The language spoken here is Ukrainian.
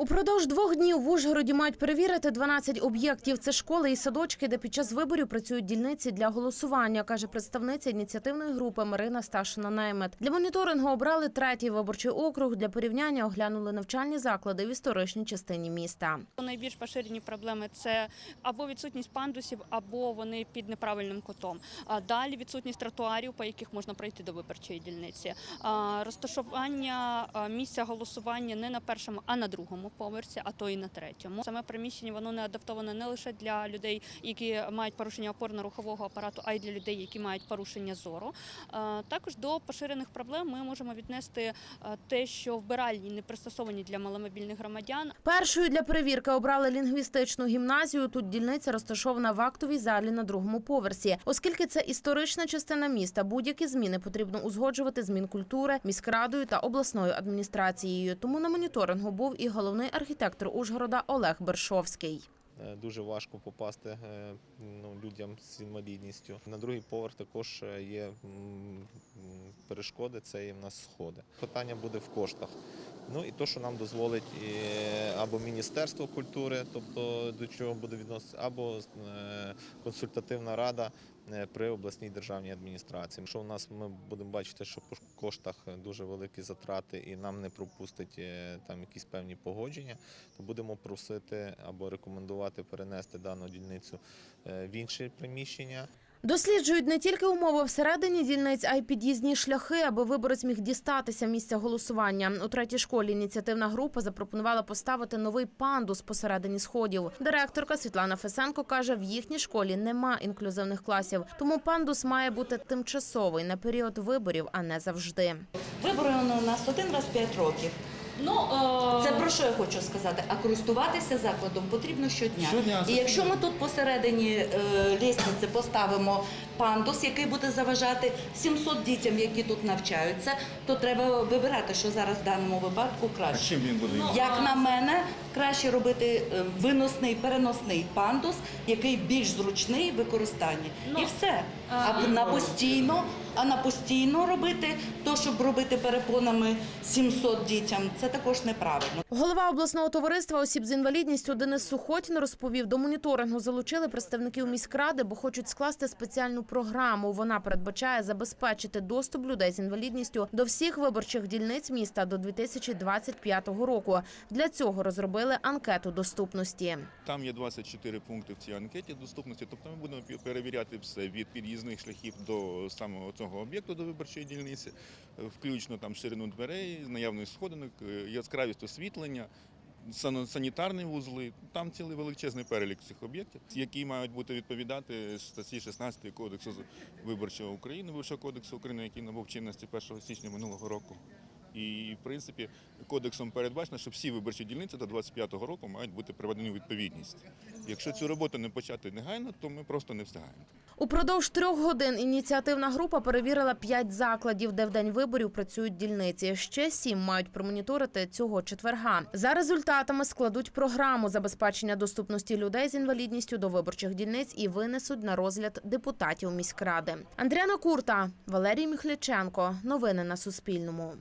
Упродовж двох днів в Ужгороді мають перевірити 12 об'єктів. Це школи і садочки, де під час виборів працюють дільниці для голосування, каже представниця ініціативної групи Марина Сташина Наймет. Для моніторингу обрали третій виборчий округ. Для порівняння оглянули навчальні заклади в історичній частині міста. Найбільш поширені проблеми це або відсутність пандусів, або вони під неправильним кутом. Далі відсутність тротуарів, по яких можна пройти до виборчої дільниці. Розташування місця голосування не на першому, а на другому поверсі, а то і на третьому. Саме приміщення воно не адаптоване не лише для людей, які мають порушення опорно-рухового апарату, а й для людей, які мають порушення зору. Також до поширених проблем ми можемо віднести те, що вбиральні не пристосовані для маломобільних громадян. Першою для перевірки обрали лінгвістичну гімназію. Тут дільниця розташована в актовій залі на другому поверсі. Оскільки це історична частина міста, будь-які зміни потрібно узгоджувати з Мінкультури, міськрадою та обласною адміністрацією. Тому на моніторингу був і головний архітектор Ужгорода Олег Бершовський. Е, Дуже важко попасти е, ну, людям з інвалідністю. На другий поверх також е, є перешкоди, це є в нас сходи. Питання буде в коштах. Ну і то, що нам дозволить е, або Міністерство культури, тобто до чого буде відноситися, або е, консультативна рада е, при обласній державній адміністрації. Якщо у нас ми будемо бачити, що по коштах дуже великі затрати і нам не пропустить там якісь певні погодження, то будемо просити або рекомендувати перенести дану дільницю в інше приміщення. Досліджують не тільки умови всередині дільниць, а й під'їзні шляхи, аби виборець міг дістатися місця голосування. У третій школі ініціативна група запропонувала поставити новий пандус посередині сходів. Директорка Світлана Фесенко каже, в їхній школі нема інклюзивних класів, тому пандус має бути тимчасовий на період виборів, а не завжди. Вибори у нас один раз 5 років. Ну, Це про що я хочу сказати? А користуватися закладом потрібно щодня. Щодня, І якщо ми тут посередині е, лісниці поставимо пандус, який буде заважати 700 дітям, які тут навчаються, то треба вибирати, що зараз в даному випадку А краще. чим він буде? Як на мене, краще робити е, виносний переносний пандус, який більш зручний в використанні. І все. А на постійно, а на постійно робити то, щоб робити перепонами 700 дітям, це також неправильно. Голова обласного товариства осіб з інвалідністю Денис Сухотін розповів, до моніторингу залучили представників міськради, бо хочуть скласти спеціальну програму. Вона передбачає забезпечити доступ людей з інвалідністю до всіх виборчих дільниць міста до 2025 року. Для цього розробили анкету доступності. Там є 24 пункти в цій анкеті доступності. Тобто ми будемо перевіряти все від під'їзних шляхів до самого цього об'єкту до виборчої дільниці, е, включно там ширину дверей, наявність сходинок, е, яскравість освітлення. Сан- Санітарні вузли, там цілий величезний перелік цих об'єктів, які мають бути відповідати статті 16 Кодексу виборчого України, Виборчого кодексу України, який набув чинності 1 січня минулого року. І, в принципі, кодексом передбачено, що всі виборчі дільниці до 25-го року мають бути приведені у відповідність. Якщо цю роботу не почати негайно, то ми просто не встигаємо. Упродовж трьох годин ініціативна група перевірила п'ять закладів, де в день виборів працюють дільниці. Ще сім мають промоніторити цього четверга. За результатами складуть програму забезпечення доступності людей з інвалідністю до виборчих дільниць і винесуть на розгляд депутатів міськради. Андріана Курта, Валерій Міхляченко. Новини на Суспільному.